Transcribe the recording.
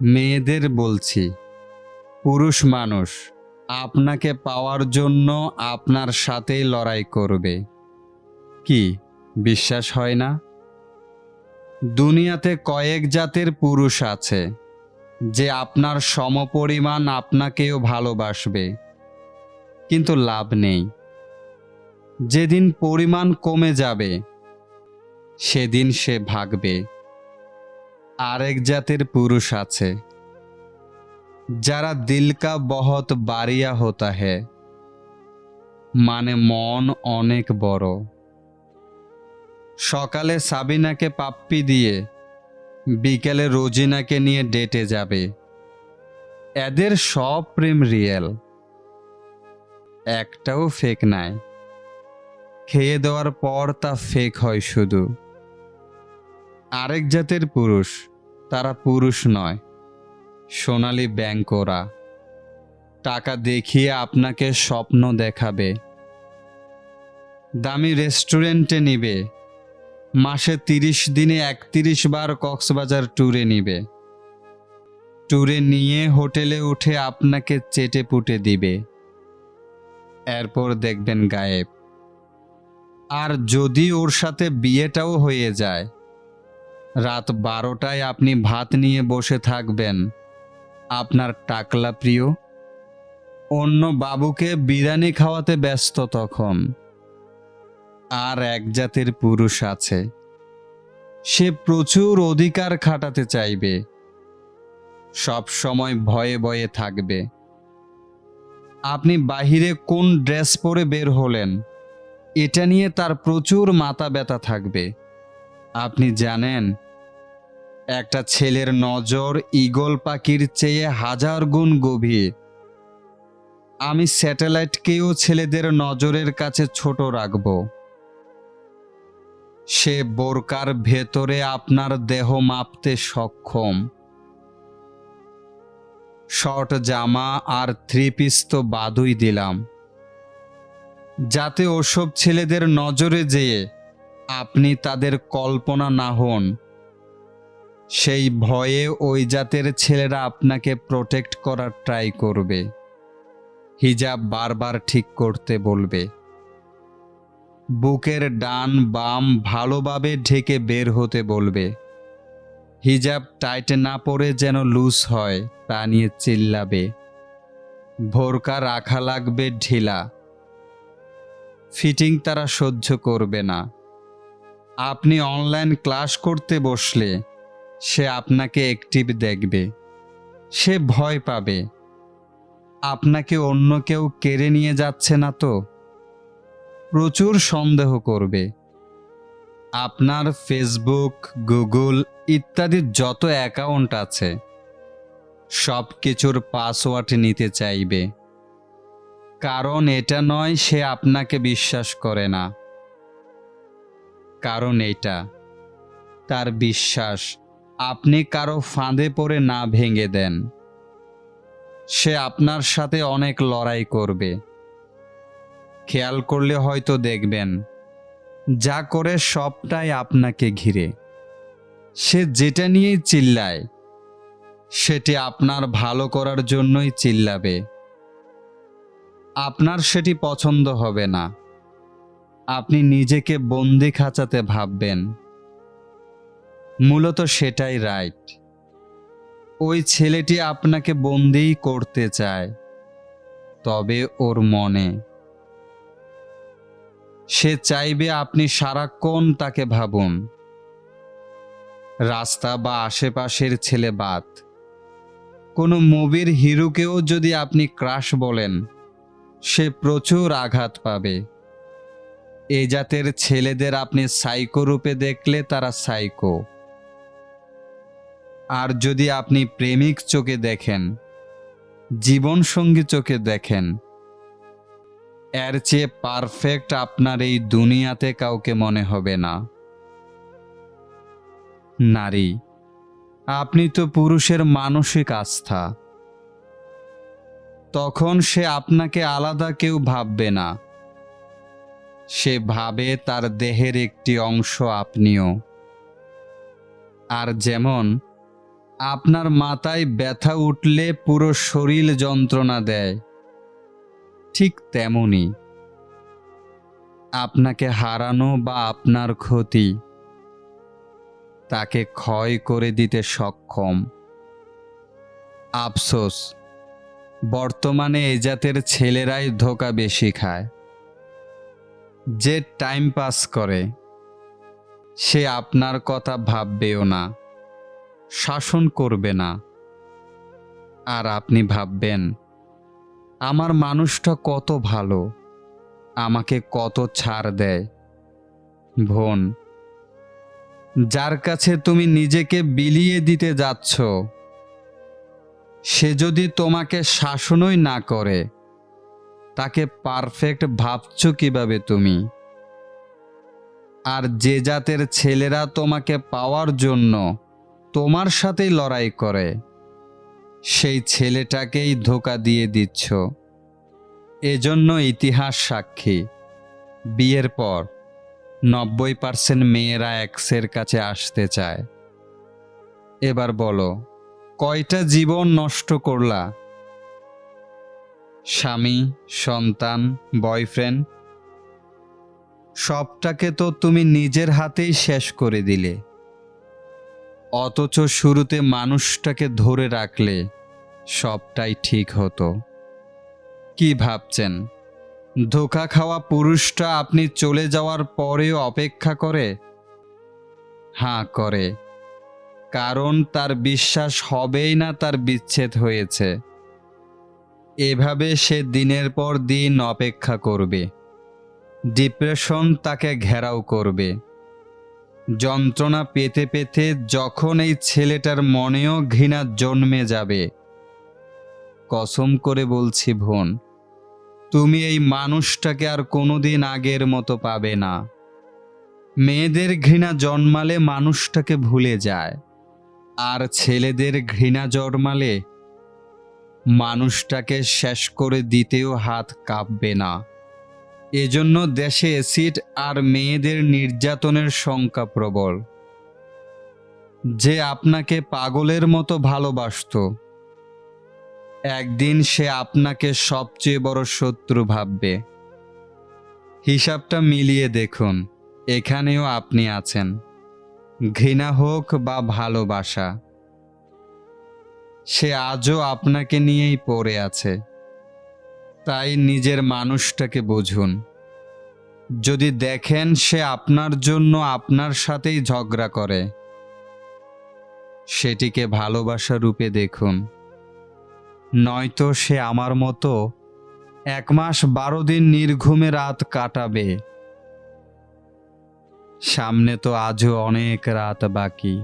মেয়েদের বলছি, পুরুষ মানুষ আপনাকে পাওয়ার জন্য আপনার সাথেই লড়াই করবে। কি, বিশ্বাস হয় না? দুনিয়াতে কয়েক জাতের পুরুষ আছে, যে আপনার সমপরিমাণ আপনাকেও ভালোবাসবে, কিন্তু লাভ নেই। যেদিন পরিমাণ কমে যাবে, সেদিন সে ভাগবে। আরেক জাতের পুরুষ আছে, যারা দিল কা বহুত বাড়িয়া হতা है মানে মন অনেক বড়। সকালে সাবিনাকে পাপ্পি দিয়ে, বিকেলে রোজিনাকে নিয়ে ডেটে যাবে। এদের সব প্রেম রিয়েল। একটাও ফেক নাই। খেয়ে দেওয়ার পর তা ফেক হয় শুধু। আরেক জাতের পুরুষ তারা পুরুষ নয়। সোনালি ব্যাংকোরা, টাকা দেখিয়ে আপনাকে স্বপ্ন দেখাবে। দামি রেস্টুরেন্টে নিবে। মাসে তিরিশ দিনে একত্রিশ বার কক্সবাজার ট্যুরে নিবে। ট্যুরে নিয়ে হোটেলে উঠে আপনাকে চেটে পুটে দিবে। এরপর দেখবেন গায়েব। আর যদি ওর সাথে বিয়েটাও হয়ে যায় রাত বারোটায় আপনি ভাত নিয়ে বসে থাকবেন। আপনার টাকলা প্রিয়, অন্য বাবুকে বিরিয়ানি খাওয়াতে ব্যস্ত তখন। আর এক জাতের পুরুষ আছে, সে প্রচুর অধিকার খাটাতে চাইবে। সব সময় ভয়ে ভয়ে থাকবে। আপনি বাহিরে কোন ড্রেস পরে বের হলেন, এটা নিয়ে তার প্রচুর মাথা ব্যথা থাকবে। আপনি জানেন, একটা ছেলের নজর ঈগল পাখির চেয়ে হাজার গুণ গভীর। আমি স্যাটেলাইটকেও ছেলেদের নজরের কাছে ছোট রাখব। সে বোরকার ভেতরে আপনার দেহ মাপতে সক্ষম। শর্ট জামা আর থ্রি পিস তো বাদই দিলাম। যাতে ওসব ছেলেদের নজরে যেয়ে আপনি তাদের কল্পনা না হন। সেই ভয়ে ওই জাতের ছেলেরা আপনাকে প্রোটেক্ট করার ট্রাই করবে। হিজাব বারবার ঠিক করতে বলবে। বুকের ডান বাম ভালোভাবে ঢেকে বের হতে বলবে। হিজাব টাইট না পরে যেন লুজ হয়, তা নিয়ে চিল্লাবে। ভোরকা রাখা লাগবে ঢিলা। ফিটিং তারা সহ্য করবে না। আপনি অনলাইন ক্লাস করতে বসলে সে আপনাকে অ্যাক্টিভ দেখবে, সে ভয় পাবে। আপনাকে অন্য কেউ কেড়ে নিয়ে যাচ্ছে না তো? প্রচুর সন্দেহ করবে। আপনার ফেসবুক গুগল ইত্যাদি যত অ্যাকাউন্ট আছে সব কিছুর পাসওয়ার্ড নিতে চাইবে। কারণ এটা নয়, সে আপনাকে বিশ্বাস করে না। কারণ এটা তার বিশ্বাস, আপনি কারও ফাঁদে পড়ে না ভেঙে দেন। সে আপনার সাথে অনেক লড়াই করবে। খেয়াল করলে হয়তো দেখবেন, যা করে সবটাই আপনাকে ঘিরে। সে যেটা নিয়েই চিল্লায়, সেটি আপনার ভালো করার জন্যই চিল্লাবে। আপনার সেটি পছন্দ হবে না। আপনি নিজেকে বন্দি খাঁচাতে ভাববেন। মূলত সেটাই রাইট ওই ছেলেটি আপনাকে বন্দিই করতে চায়, তবে ওর মনে। সে চাইবে আপনি সারাক্ষণ তাকে ভাবুন। রাস্তা বা আশেপাশের ছেলে বাদ। কোনো মুভির হিরোকেও যদি আপনি ক্রাশ বলেন, সে প্রচুর আঘাত পাবে। এ জাতের ছেলেদের আপনি সাইকো রূপে দেখলে তারা সাইকো। আর যদি আপনি প্রেমিক চোখে দেখেন, জীবনসঙ্গী চোখে দেখেন, এর চেয়ে পারফেক্ট আপনার এই দুনিয়াতে কাউকে মনে হবে না। নারী, আপনি তো পুরুষের মানসিক আস্থা। তখন সে আপনাকে আলাদা কেউ ভাববে না। সে ভাবে তার দেহের একটি অংশ আপনিও। আর যেমন, আপনার মাথায় ব্যথা উঠলে পুরো শরীর যন্ত্রণা দেয়, ঠিক তেমনই আপনাকে হারানো বা আপনার ক্ষতি, তাকে ক্ষয় করে দিতে সক্ষম। আফসোস, বর্তমানে এ জাতের ছেলেরাই ধোকা বেশি খায়। যে টাইম পাস করে, সে আপনার কথা ভাববেও না, শাসন করবে না। আর আপনি ভাববেন, আমার মানুষটা কত ভালো, আমাকে কত ছাড় দেয়। বোন, যার কাছে তুমি নিজেকে বিলিয়ে দিতে যাচ্ছ, সে যদি তোমাকে শাসনই না করে তাকে পারফেক্ট ভাবছ কীভাবে তুমি? আর যে জাতের ছেলেরা তোমাকে পাওয়ার জন্য তোমার সাথেই লড়াই করে, সেই ছেলেটাকেই ধোকা দিয়ে দিচ্ছ। এজন্য ইতিহাস সাক্ষী। বিয়ের পর নব্বই পার্সেন্ট মেয়েরা এক্সের কাছে আসতে চায়। এবার বলো, কয়টা জীবন নষ্ট করলা? স্বামী, সন্তান বয়ফ্রেন্ড সবটাকে তো তুমি নিজের হাতেই শেষ করে দিলে। অথচ শুরুতে মানুষটাকে ধরে রাখলে সবটাই ঠিক হতো। কি ভাবছেন? ধোকা খাওয়া পুরুষটা আপনি চলে যাওয়ার পরেও অপেক্ষা করে? হ্যাঁ করে। কারণ তার বিশ্বাস হবেই না তার বিচ্ছেদ হয়েছে। এভাবে সে দিনের পর দিন অপেক্ষা করবে। ডিপ্রেশন তাকে ঘেরাও করবে। যন্ত্রণা পেতে পেতে যখন এই ছেলেটার মনেও ঘৃণা জন্মে যাবে, কসম করে বলছি বোন, তুমি এই মানুষটাকে আর কোনোদিন আগের মতো পাবে না। মেয়েদের ঘৃণা জন্মালে মানুষটাকে ভুলে যায়, আর ছেলেদের ঘৃণা জন্মালে মানুষটাকে শেষ করে দিতেও হাত কাঁপবে না। এজন্য দেশে অ্যাসিড আর মেয়েদের নির্যাতনের সংখ্যা প্রবল। যে আপনাকে পাগলের মতো ভালোবাসতো, একদিন সে আপনাকে সবচেয়ে বড় শত্রু ভাববে। হিসাবটা মিলিয়ে দেখুন, এখানেও আপনি আছেন। ঘৃণা হোক বা ভালোবাসা সে আজও আপনাকে নিয়েই পড়ে আছে। তাই নিজের মানুষটাকে বুঝুন। যদি দেখেন সে আপনার জন্য আপনার সাথেই ঝগড়া করে, সেটিকে ভালোবাসা রূপে দেখুন। নয়তো সে আমার মতো এক মাস বারো দিন নির্ঘুমে রাত কাটাবে। সামনে তো আজও অনেক রাত বাকি।